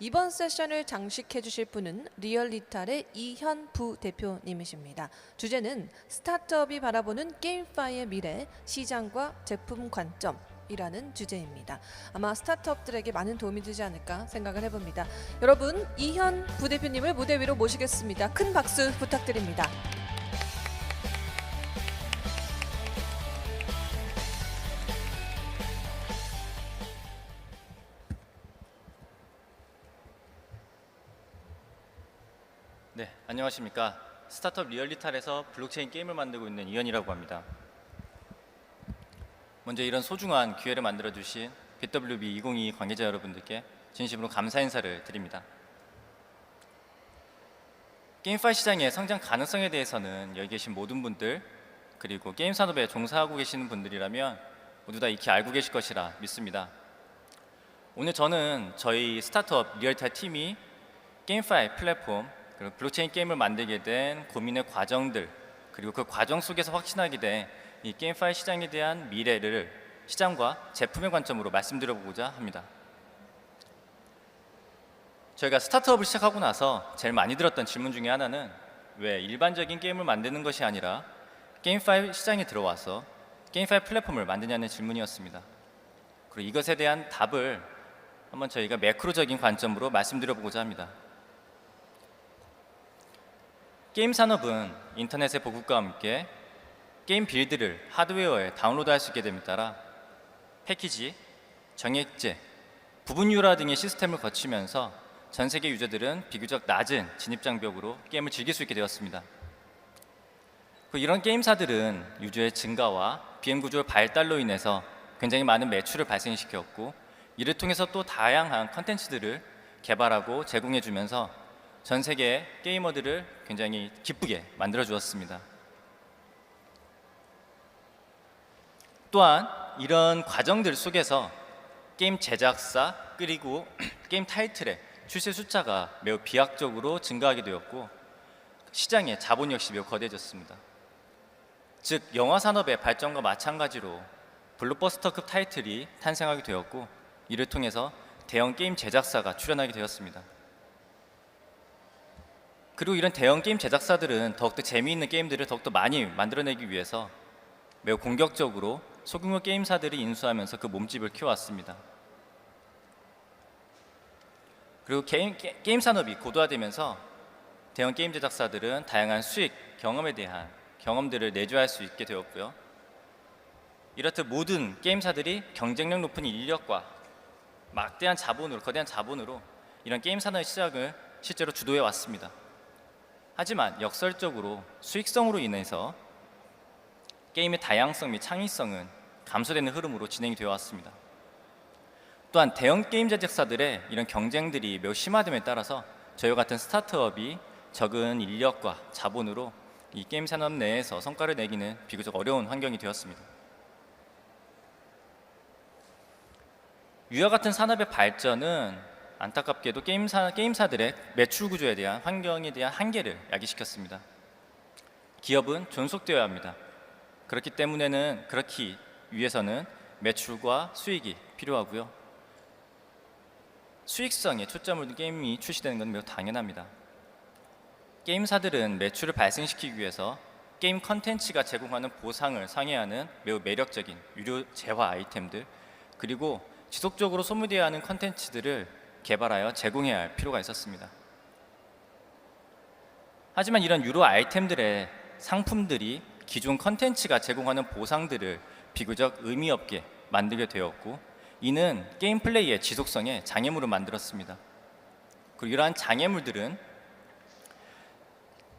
이번 세션을 장식해 주실 분은 리얼리탈의 이현 부대표님이십니다. 주제는 스타트업이 바라보는 게임파이의 미래, 시장과 제품 관점 이라는 주제입니다. 아마 스타트업들에게 많은 도움이 되지 않을까 생각을 해봅니다. 여러분, 이현 부대표님을 무대 위로 모시겠습니다. 큰 박수 부탁드립니다. 안녕하십니까. 스타트업 리얼리탈에서 블록체인 게임을 만들고 있는 이현이라고 합니다. 먼저 이런 소중한 기회를 만들어 주신 BWB 2022 관계자 여러분들께 진심으로 감사 인사를 드립니다. 게임파이 시장의 성장 가능성에 대해서는 여기 계신 모든 분들 그리고 게임 산업에 종사하고 계시는 분들이라면 모두 다 익히 알고 계실 것이라 믿습니다. 오늘 저는 저희 스타트업 리얼리탈 팀이 게임파이 플랫폼 그리고 블록체인 게임을 만들게 된 고민의 과정들 그리고 그 과정 속에서 확신하게 된 이 게임파이 시장에 대한 미래를 시장과 제품의 관점으로 말씀드려보고자 합니다. 저희가 스타트업을 시작하고 나서 제일 많이 들었던 질문 중에 하나는 왜 일반적인 게임을 만드는 것이 아니라 게임파이 시장에 들어와서 게임파이 플랫폼을 만드냐는 질문이었습니다. 그리고 이것에 대한 답을 한번 저희가 매크로적인 관점으로 말씀드려보고자 합니다. 게임 산업은 인터넷의 보급과 함께 게임 빌드를 하드웨어에 다운로드할 수 있게 됨에 따라 패키지, 정액제, 부분 유라 등의 시스템을 거치면서 전 세계 유저들은 비교적 낮은 진입 장벽으로 게임을 즐길 수 있게 되었습니다. 그 이런 게임사들은 유저의 증가와 BM 구조의 발달로 인해서 굉장히 많은 매출을 발생시켰고 이를 통해서 또 다양한 컨텐츠들을 개발하고 제공해 주면서 전 세계 게이머들을 굉장히 기쁘게 만들어 주었습니다. 또한 이런 과정들 속에서 게임 제작사 그리고 게임 타이틀의 출시 숫자가 매우 비약적으로 증가하게 되었고 시장의 자본 역시 매우 거대해졌습니다. 즉 영화 산업의 발전과 마찬가지로 블록버스터급 타이틀이 탄생하게 되었고 이를 통해서 대형 게임 제작사가 출연하게 되었습니다. 그리고 이런 대형 게임 제작사들은 더욱더 재미있는 게임들을 더욱더 많이 만들어내기 위해서 매우 공격적으로 소규모 게임사들이 인수하면서 그 몸집을 키워왔습니다. 그리고 게임, 게- 게임 산업이 고도화되면서 대형 게임 제작사들은 다양한 수익, 경험에 대한 경험들을 내줘야 할수 있게 되었고요. 이렇듯 모든 게임사들이 경쟁력 높은 인력과 막대한 자본으로, 거대한 자본으로 이런 게임 산업의 시작을 실제로 주도해 왔습니다. 하지만 역설적으로 수익성으로 인해서 게임의 다양성 및 창의성은 감소되는 흐름으로 진행이 되어 왔습니다. 또한 대형 게임 제작사들의 이런 경쟁들이 매우 심화됨에 따라서 저희 같은 스타트업이 적은 인력과 자본으로 이 게임 산업 내에서 성과를 내기는 비교적 어려운 환경이 되었습니다. 유아 같은 산업의 발전은 안타깝게도 게임사, 게임사들의 매출 구조에 대한 환경에 대한 한계를 야기시켰습니다. 기업은 존속되어야 합니다. 그렇기 때문에는 그렇기 위해서는 매출과 수익이 필요하고요. 수익성에 초점을 둔 게임이 출시되는 건 매우 당연합니다. 게임사들은 매출을 발생시키기 위해서 게임 컨텐츠가 제공하는 보상을 상회하는 매우 매력적인 유료 재화 아이템들 그리고 지속적으로 소모되어야 하는 컨텐츠들을 개발하여 제공해야 할 필요가 있었습니다. 하지만 이런 유료 아이템들의 상품들이 기존 컨텐츠가 제공하는 보상들을 비교적 의미 없게 만들게 되었고 이는 게임 플레이의 지속성에 장애물을 만들었습니다. 그리고 이러한 장애물들은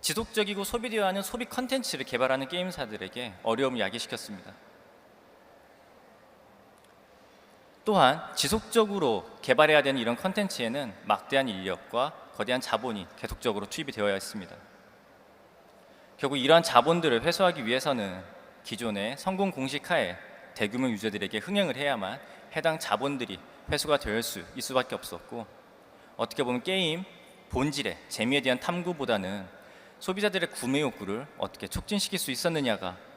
지속적이고 소비되어야 하는 소비 컨텐츠를 개발하는 게임사들에게 어려움을 야기시켰습니다. 또한 지속적으로 개발해야 되는 이런 컨텐츠에는 막대한 인력과 거대한 자본이 계속적으로 투입이 되어야 했습니다. 결국 이러한 자본들을 회수하기 위해서는 기존의 성공 공식 하에 대규모 유저들에게 흥행을 해야만 해당 자본들이 회수가 될 수 있을 수밖에 없었고 어떻게 보면 게임 본질의 재미에 대한 탐구보다는 소비자들의 구매 욕구를 어떻게 촉진시킬 수 있었느냐가 어,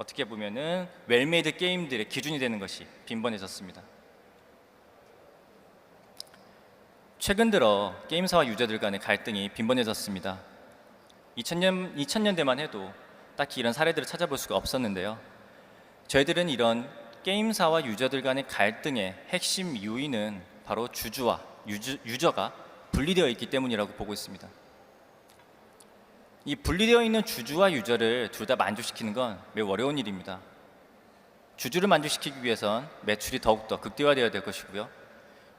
어떻게 보면은 웰메이드 게임들의 기준이 되는 것이 빈번해졌습니다. 최근 들어 게임사와 유저들 간의 갈등이 빈번해졌습니다. 2000년, 2000년대만 해도 딱히 이런 사례들을 찾아볼 수가 없었는데요. 저희들은 이런 게임사와 유저들 간의 갈등의 핵심 요인은 바로 주주와 유저, 유저가 분리되어 있기 때문이라고 보고 있습니다. 이 분리되어 있는 주주와 유저를 둘 다 만족시키는 건 매우 어려운 일입니다. 주주를 만족시키기 위해선 매출이 더욱더 극대화되어야 될 것이고요.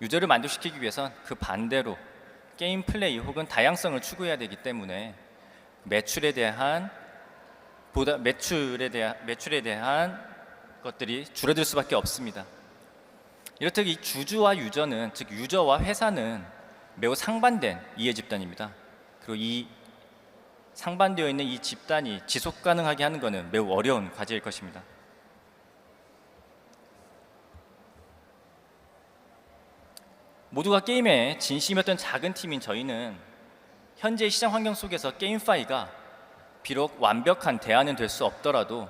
유저를 만족시키기 위해선 그 반대로 게임 플레이 혹은 다양성을 추구해야 되기 때문에 매출에 대한 보다 매출에 대한 매출에 대한 것들이 줄어들 수밖에 없습니다. 이렇듯 이 주주와 유저는 즉 유저와 회사는 매우 상반된 이해 집단입니다. 그리고 이 상반되어 있는 이 집단이 지속 가능하게 하는 것은 매우 어려운 과제일 것입니다. 모두가 게임에 진심이었던 작은 팀인 저희는 현재 시장 환경 속에서 게임파이가 비록 완벽한 대안은 될 수 없더라도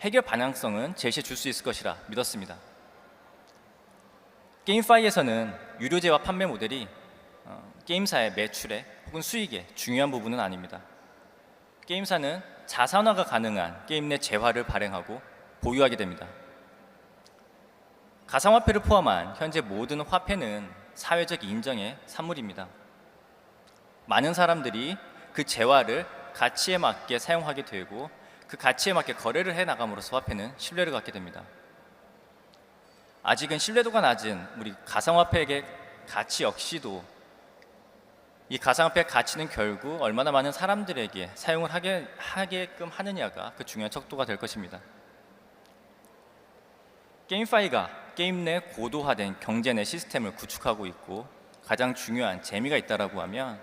해결 방향성은 제시해 줄 수 있을 것이라 믿었습니다. 게임파이에서는 유료제와 판매 모델이 어, 게임사의 매출에 혹은 수익에 중요한 부분은 아닙니다. 게임사는 자산화가 가능한 게임 내 재화를 발행하고 보유하게 됩니다. 가상화폐를 포함한 현재 모든 화폐는 사회적 인정의 산물입니다. 많은 사람들이 그 재화를 가치에 맞게 사용하게 되고 그 가치에 맞게 거래를 해 나감으로써 화폐는 신뢰를 갖게 됩니다. 아직은 신뢰도가 낮은 우리 가상화폐의 가치 역시도 이 가상화폐의 가치는 결국 얼마나 많은 사람들에게 사용을 하게, 하게끔 하느냐가 그 중요한 척도가 될 것입니다. 게임파이가 게임 내 고도화된 경제 내 시스템을 구축하고 있고 가장 중요한 재미가 있다라고 하면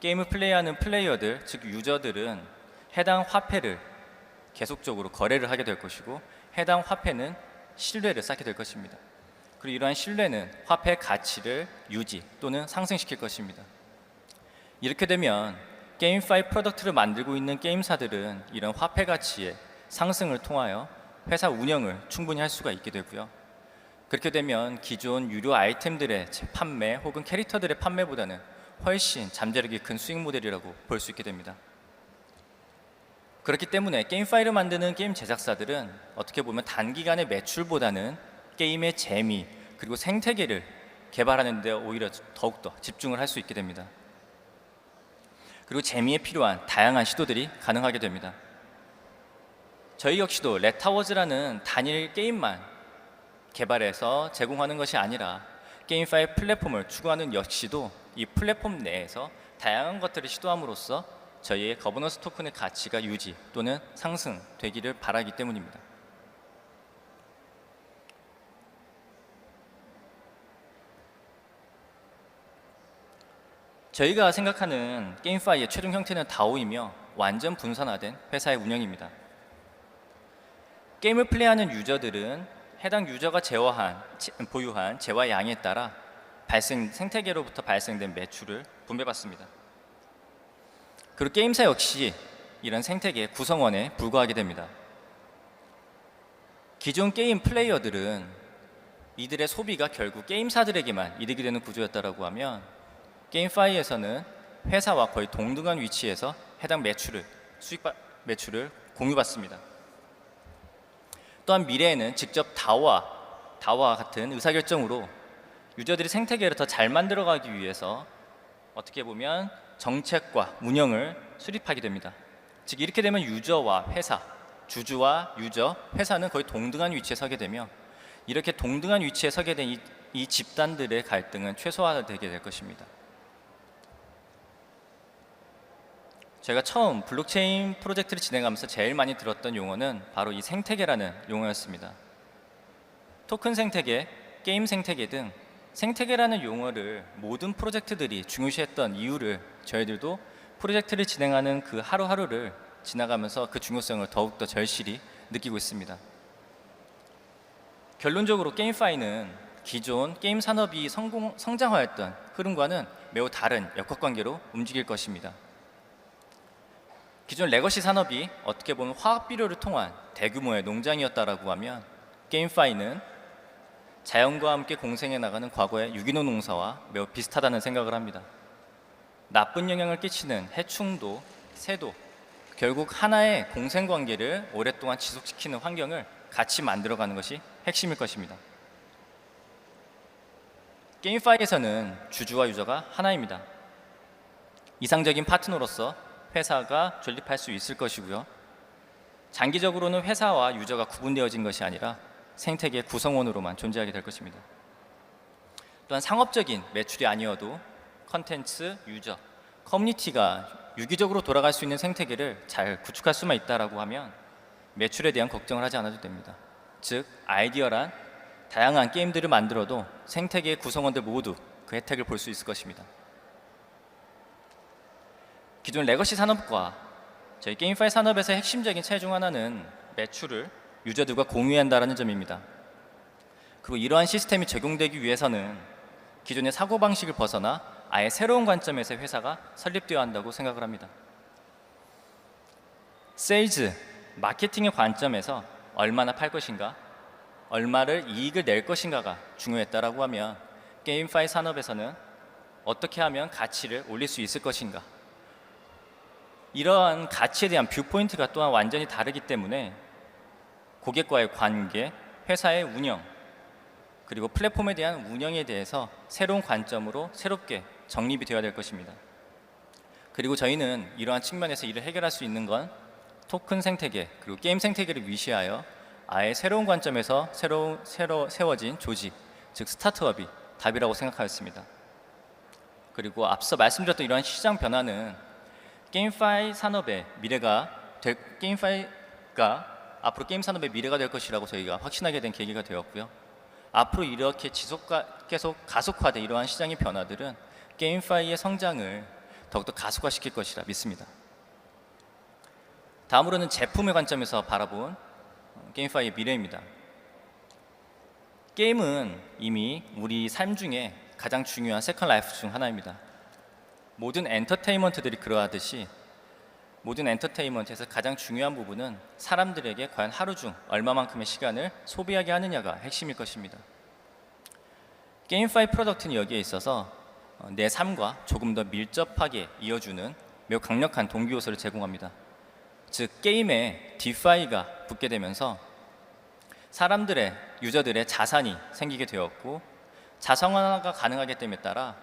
게임을 플레이하는 플레이어들 즉 유저들은 해당 화폐를 계속적으로 거래를 하게 될 것이고 해당 화폐는 신뢰를 쌓게 될 것입니다. 그리고 이러한 신뢰는 화폐의 가치를 유지 또는 상승시킬 것입니다. 이렇게 되면 게임파이 프로덕트를 만들고 있는 게임사들은 이런 화폐 가치의 상승을 통하여 회사 운영을 충분히 할 수가 있게 되고요. 그렇게 되면 기존 유료 아이템들의 판매 혹은 캐릭터들의 판매보다는 훨씬 잠재력이 큰 수익 모델이라고 볼 수 있게 됩니다. 그렇기 때문에 게임 파일을 만드는 게임 제작사들은 어떻게 보면 단기간의 매출보다는 게임의 재미 그리고 생태계를 개발하는 데 오히려 더욱더 집중을 할 수 있게 됩니다. 그리고 재미에 필요한 다양한 시도들이 가능하게 됩니다. 저희 역시도 레타워즈라는 단일 게임만 개발해서 제공하는 것이 아니라 게임 파일 플랫폼을 추구하는 역시도 이 플랫폼 내에서 다양한 것들을 시도함으로써 저희의 거버넌스 토큰의 가치가 유지 또는 상승되기를 바라기 때문입니다. 저희가 생각하는 게임파이의 최종 형태는 다오이며 완전 분산화된 회사의 운영입니다. 게임을 플레이하는 유저들은 해당 유저가 제어한 보유한 재화 양에 따라 발생 생태계로부터 발생된 매출을 분배받습니다. 그리고 게임사 역시 이런 생태계 구성원에 불과하게 됩니다. 기존 게임 플레이어들은 이들의 소비가 결국 게임사들에게만 이득이 되는 구조였다라고 하면 게임파이에서는 회사와 거의 동등한 위치에서 해당 매출을 수익 매출을 공유받습니다. 또한 미래에는 직접 다와 다와 같은 의사결정으로 유저들이 생태계를 더 잘 만들어가기 위해서 어떻게 보면 정책과 운영을 수립하게 됩니다. 즉 이렇게 되면 유저와 회사, 주주와 유저, 회사는 거의 동등한 위치에 서게 되며 이렇게 동등한 위치에 서게 된이 집단들의 갈등은 최소화되게 될 것입니다. 제가 처음 블록체인 프로젝트를 진행하면서 제일 많이 들었던 용어는 바로 이 생태계라는 용어였습니다. 토큰 생태계, 게임 생태계 등 생태계라는 용어를 모든 프로젝트들이 중요시했던 이유를 저희들도 프로젝트를 진행하는 그 하루하루를 지나가면서 그 중요성을 더욱더 절실히 느끼고 있습니다. 결론적으로 게임파이는 기존 게임 산업이 성공, 성장하였던 흐름과는 매우 다른 역학관계로 움직일 것입니다. 기존 레거시 산업이 어떻게 보면 화학 비료를 통한 대규모의 농장이었다라고 하면 게임파이는 자연과 함께 공생해 나가는 과거의 유기농 농사와 매우 비슷하다는 생각을 합니다. 나쁜 영향을 끼치는 해충도 새도 결국 하나의 공생 관계를 오랫동안 지속시키는 환경을 같이 만들어가는 것이 핵심일 것입니다. 게임파이에서는 주주와 유저가 하나입니다. 이상적인 파트너로서 회사가 존립할 수 있을 것이고요. 장기적으로는 회사와 유저가 구분되어진 것이 아니라 생태계 구성원으로만 존재하게 될 것입니다. 또한 상업적인 매출이 아니어도 컨텐츠, 유저, 커뮤니티가 유기적으로 돌아갈 수 있는 생태계를 잘 구축할 수만 있다라고 하면 매출에 대한 걱정을 하지 않아도 됩니다. 즉 아이디어란 다양한 게임들을 만들어도 생태계의 구성원들 모두 그 혜택을 볼 수 있을 것입니다. 기존 레거시 산업과 저희 게임파이 산업에서 핵심적인 차이 중 하나는 매출을 유저들과 공유한다는 점입니다. 그리고 이러한 시스템이 적용되기 위해서는 기존의 사고 방식을 벗어나 아예 새로운 관점에서 회사가 설립되어야 한다고 생각을 합니다. 세일즈, 마케팅의 관점에서 얼마나 팔 것인가, 얼마를 이익을 낼 것인가가 중요했다라고 하면 게임파이 산업에서는 어떻게 하면 가치를 올릴 수 있을 것인가, 이러한 가치에 대한 뷰포인트가 또한 완전히 다르기 때문에 고객과의 관계, 회사의 운영, 그리고 플랫폼에 대한 운영에 대해서 새로운 관점으로 새롭게 정립이 되어야 될 것입니다. 그리고 저희는 이러한 측면에서 이를 해결할 수 있는 건 토큰 생태계 그리고 게임 생태계를 위시하여 아예 새로운 관점에서 새로 새로 세워진 조직 즉 스타트업이 답이라고 생각하였습니다. 그리고 앞서 말씀드렸던 이러한 시장 변화는 게임파이 산업의 미래가 될 게임파이가 앞으로 게임 산업의 미래가 될 것이라고 저희가 확신하게 된 계기가 되었고요. 앞으로 이렇게 지속가 계속 가속화된 이러한 시장의 변화들은 게임파이의 성장을 더욱더 가속화시킬 것이라 믿습니다. 다음으로는 제품의 관점에서 바라본 게임파이의 미래입니다. 게임은 이미 우리 삶 중에 가장 중요한 세컨 라이프 중 하나입니다. 모든 엔터테인먼트들이 그러하듯이 모든 엔터테인먼트에서 가장 중요한 부분은 사람들에게 과연 하루 중 얼마만큼의 시간을 소비하게 하느냐가 핵심일 것입니다. 게임파이 프로덕트는 여기에 있어서 어, 내 삶과 조금 더 밀접하게 이어주는 매우 강력한 동기 요소를 제공합니다. 즉 게임에 디파이가 붙게 되면서 사람들의 유저들의 자산이 생기게 되었고 자성화가 가능하기 때문에 따라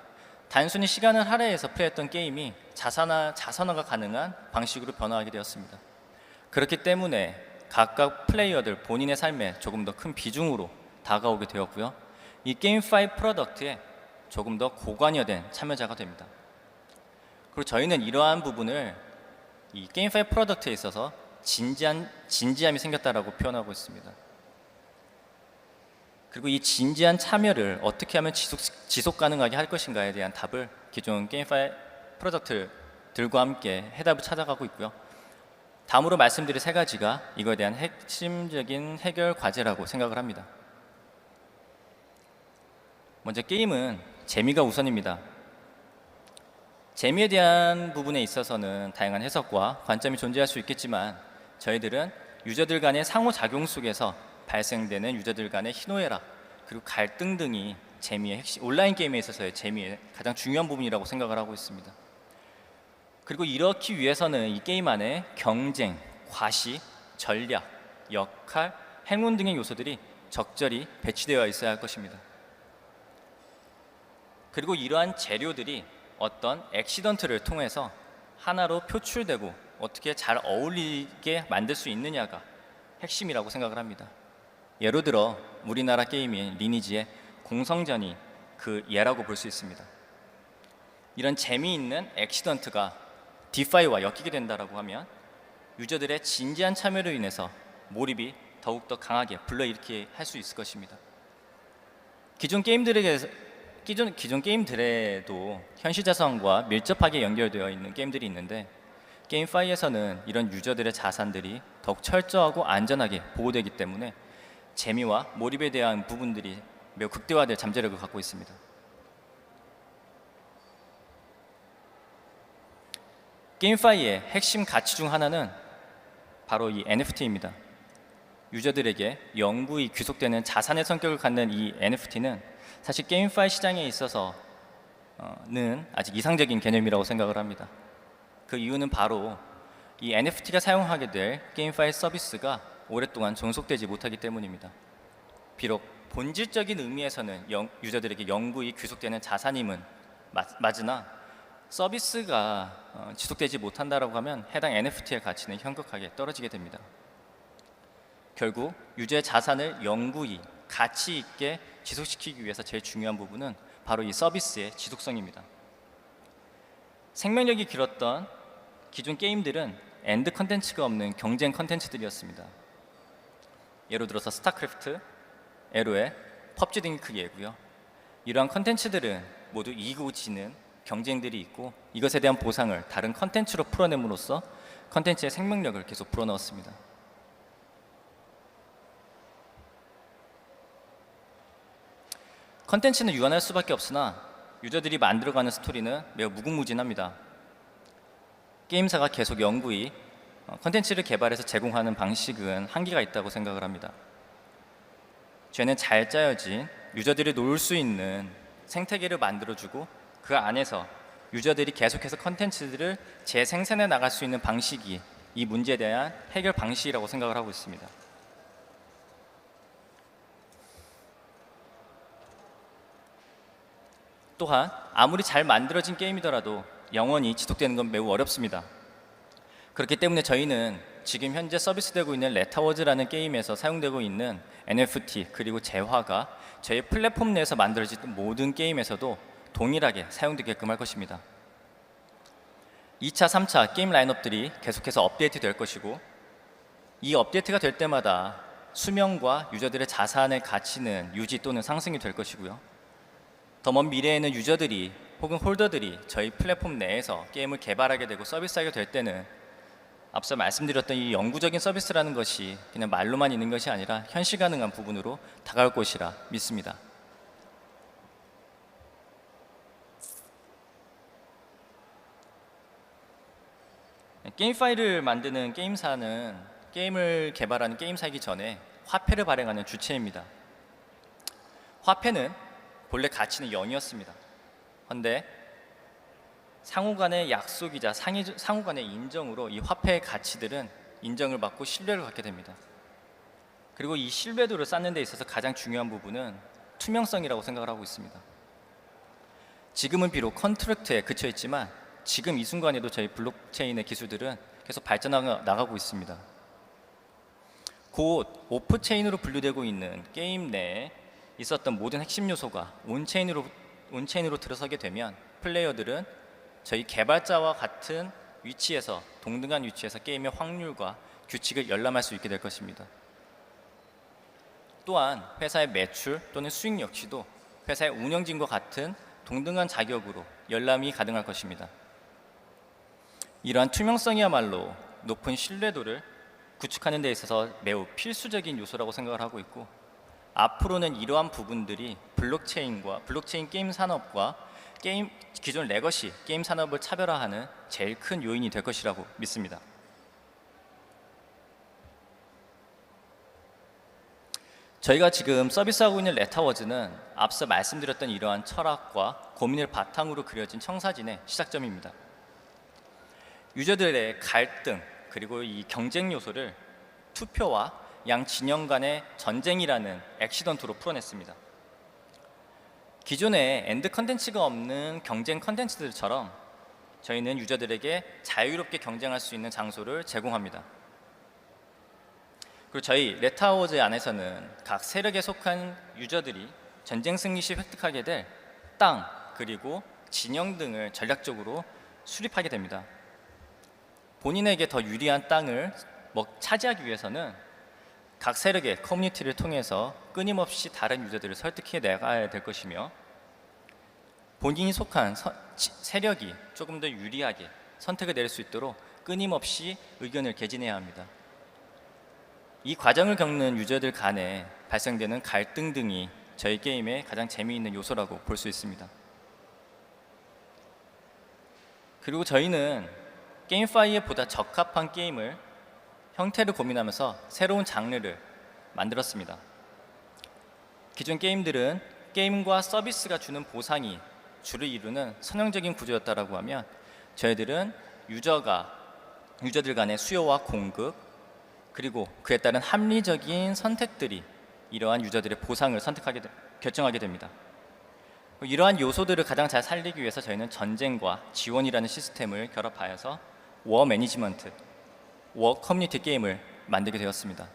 단순히 시간을 할애해서 플레이했던 게임이 자산화, 자선화가 가능한 방식으로 변화하게 되었습니다. 그렇기 때문에 각각 플레이어들 본인의 삶에 조금 더 큰 비중으로 다가오게 되었고요. 이 게임5 프로덕트에 조금 더 고관여된 참여자가 됩니다. 그리고 저희는 이러한 부분을 이 게임5 프로덕트에 있어서 진지한 진지함이 생겼다라고 표현하고 있습니다. 그리고 이 진지한 참여를 어떻게 하면 지속, 지속 가능하게 할 것인가에 대한 답을 기존 게임파이 프로덕트들과 함께 해답을 찾아가고 있고요. 다음으로 말씀드릴 세 가지가 이거에 대한 핵심적인 해결 과제라고 생각을 합니다. 먼저 게임은 재미가 우선입니다. 재미에 대한 부분에 있어서는 다양한 해석과 관점이 존재할 수 있겠지만 저희들은 유저들 간의 상호작용 속에서 발생되는 유저들 간의 희노애락 그리고 갈등 등이 재미의 핵심 온라인 게임에 있어서의 재미의 가장 중요한 부분이라고 생각을 하고 있습니다. 그리고 이렇기 위해서는 이 게임 안에 경쟁, 과시, 전략, 역할, 행운 등의 요소들이 적절히 배치되어 있어야 할 것입니다. 그리고 이러한 재료들이 어떤 액시던트를 통해서 하나로 표출되고 어떻게 잘 어울리게 만들 수 있느냐가 핵심이라고 생각을 합니다. 예로 들어 우리나라 게임인 리니지의 공성전이 그 예라고 볼 수 있습니다. 이런 재미있는 액시던트가 디파이와 엮이게 된다라고 하면 유저들의 진지한 참여로 인해서 몰입이 더욱더 강하게 불러일으키게 할수 있을 것입니다. 기존 게임들에게 기존 기존 게임들에도 현실 자산과 밀접하게 연결되어 있는 게임들이 있는데 게임파이에서는 이런 유저들의 자산들이 더욱 철저하고 안전하게 보호되기 때문에 재미와 몰입에 대한 부분들이 매우 극대화될 잠재력을 갖고 있습니다. 게임파이의 핵심 가치 중 하나는 바로 이 NFT입니다. 유저들에게 영구히 귀속되는 자산의 성격을 갖는 이 NFT는 사실 게임파이 시장에 있어서는 아직 이상적인 개념이라고 생각을 합니다. 그 이유는 바로 이 NFT가 사용하게 될 게임파이 서비스가 오랫동안 존속되지 못하기 때문입니다. 비록 본질적인 의미에서는 영- 유저들에게 영구히 귀속되는 자산임은 맞, 맞으나 서비스가 어, 지속되지 못한다라고 하면 해당 NFT의 가치는 현격하게 떨어지게 됩니다. 결국 유저의 자산을 영구히 가치 있게 지속시키기 위해서 제일 중요한 부분은 바로 이 서비스의 지속성입니다. 생명력이 길었던 기존 게임들은 엔드 컨텐츠가 없는 경쟁 컨텐츠들이었습니다. 예로 들어서 스타크래프트, 에로의 펍지 등이 크게 예고요. 이러한 컨텐츠들은 모두 이기고 지는 경쟁들이 있고 이것에 대한 보상을 다른 컨텐츠로 풀어냄으로써 컨텐츠의 생명력을 계속 불어넣었습니다. 컨텐츠는 유한할 수밖에 없으나 유저들이 만들어가는 스토리는 매우 무궁무진합니다. 게임사가 계속 영구히 어, 컨텐츠를 개발해서 제공하는 방식은 한계가 있다고 생각을 합니다. 죄는 잘 짜여진 유저들이 놀 수 있는 생태계를 만들어주고 그 안에서 유저들이 계속해서 컨텐츠들을 재생산해 나갈 수 있는 방식이 이 문제에 대한 해결 방식이라고 생각을 하고 있습니다. 또한 아무리 잘 만들어진 게임이더라도 영원히 지속되는 건 매우 어렵습니다. 그렇기 때문에 저희는 지금 현재 서비스되고 있는 레타워즈라는 게임에서 사용되고 있는 NFT 그리고 재화가 저희 플랫폼 내에서 만들어진 모든 게임에서도 동일하게 사용되게끔 할 것입니다. 2차, 3차 게임 라인업들이 계속해서 업데이트 될 것이고 이 업데이트가 될 때마다 수명과 유저들의 자산의 가치는 유지 또는 상승이 될 것이고요. 더 먼 미래에는 유저들이 혹은 홀더들이 저희 플랫폼 내에서 게임을 개발하게 되고 서비스하게 될 때는 앞서 말씀드렸던 이 영구적인 서비스라는 것이 그냥 말로만 있는 것이 아니라 현실 가능한 부분으로 다가올 것이라 믿습니다. 게임 파일을 만드는 게임사는 게임을 개발하는 게임사이기 전에 화폐를 발행하는 주체입니다. 화폐는 본래 가치는 0이었습니다. 그런데 상호 간의 약속이자 상호 간의 인정으로 이 화폐의 가치들은 인정을 받고 신뢰를 갖게 됩니다. 그리고 이 신뢰도를 쌓는 데 있어서 가장 중요한 부분은 투명성이라고 생각을 하고 있습니다. 지금은 비록 컨트랙트에 그쳐 있지만 지금 이 순간에도 저희 블록체인의 기술들은 계속 발전하고 나가고 있습니다. 곧 오프체인으로 분류되고 있는 게임 내에 있었던 모든 핵심 요소가 온체인으로 온체인으로 들어서게 되면 플레이어들은 저희 개발자와 같은 위치에서 동등한 위치에서 게임의 확률과 규칙을 열람할 수 있게 될 것입니다. 또한 회사의 매출 또는 수익 역시도 회사의 운영진과 같은 동등한 자격으로 열람이 가능할 것입니다. 이러한 투명성이야말로 높은 신뢰도를 구축하는 데 있어서 매우 필수적인 요소라고 생각을 하고 있고 앞으로는 이러한 부분들이 블록체인과 블록체인 게임 산업과 게임 기존 레거시 게임 산업을 차별화하는 제일 큰 요인이 될 것이라고 믿습니다. 저희가 지금 서비스하고 있는 레타워즈는 앞서 말씀드렸던 이러한 철학과 고민을 바탕으로 그려진 청사진의 시작점입니다. 유저들의 갈등 그리고 이 경쟁 요소를 투표와 양 진영 간의 전쟁이라는 액시던트로 풀어냈습니다. 기존에 엔드 컨텐츠가 없는 경쟁 컨텐츠들처럼 저희는 유저들에게 자유롭게 경쟁할 수 있는 장소를 제공합니다. 그리고 저희 레타워즈 안에서는 각 세력에 속한 유저들이 전쟁 승리 시 획득하게 될 땅 그리고 진영 등을 전략적으로 수립하게 됩니다. 본인에게 더 유리한 땅을 먹, 차지하기 위해서는 각 세력의 커뮤니티를 통해서 끊임없이 다른 유저들을 설득해 나가야 될 것이며 본인이 속한 서- 지- 세력이 조금 더 유리하게 선택을 내릴 수 있도록 끊임없이 의견을 개진해야 합니다. 이 과정을 겪는 유저들 간에 발생되는 갈등 등이 저희 게임의 가장 재미있는 요소라고 볼 수 있습니다. 그리고 저희는 게임파이에 보다 적합한 게임을 형태를 고민하면서 새로운 장르를 만들었습니다. 기존 게임들은 게임과 서비스가 주는 보상이 주를 이루는 선형적인 구조였다라고 하면 저희들은 유저가 유저들 간의 수요와 공급 그리고 그에 따른 합리적인 선택들이 이러한 유저들의 보상을 선택하게 되- 결정하게 됩니다. 이러한 요소들을 가장 잘 살리기 위해서 저희는 전쟁과 지원이라는 시스템을 결합하여서 워 매니지먼트, 워 커뮤니티 게임을 만들게 되었습니다. 어,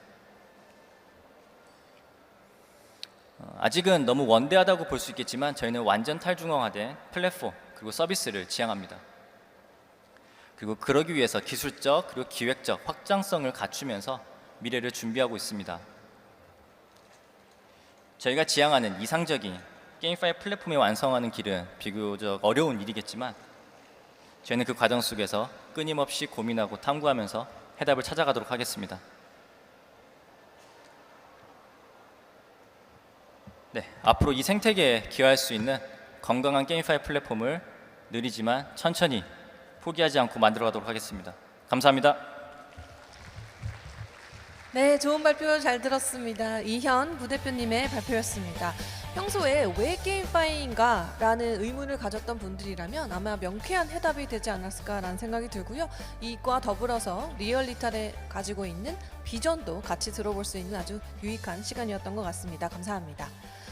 아직은 너무 원대하다고 볼 수 있겠지만 저희는 완전 탈중앙화된 플랫폼 그리고 서비스를 지향합니다. 그리고 그러기 위해서 기술적 그리고 기획적 확장성을 갖추면서 미래를 준비하고 있습니다. 저희가 지향하는 이상적인 게임파이 플랫폼을 완성하는 길은 비교적 어려운 일이겠지만 저희는 그 과정 속에서 끊임없이 고민하고 탐구하면서 해답을 찾아가도록 하겠습니다. 네, 앞으로 이 생태계에 기여할 수 있는 건강한 게임파이 플랫폼을 느리지만 천천히 포기하지 않고 만들어가도록 하겠습니다. 감사합니다. 네, 좋은 발표 잘 들었습니다. 이현 부대표님의 발표였습니다. 평소에 왜 게임파이인가? 라는 의문을 가졌던 분들이라면 아마 명쾌한 해답이 되지 않았을까라는 생각이 들고요. 이과 더불어서 리얼리탈에 가지고 있는 비전도 같이 들어볼 수 있는 아주 유익한 시간이었던 것 같습니다. 감사합니다.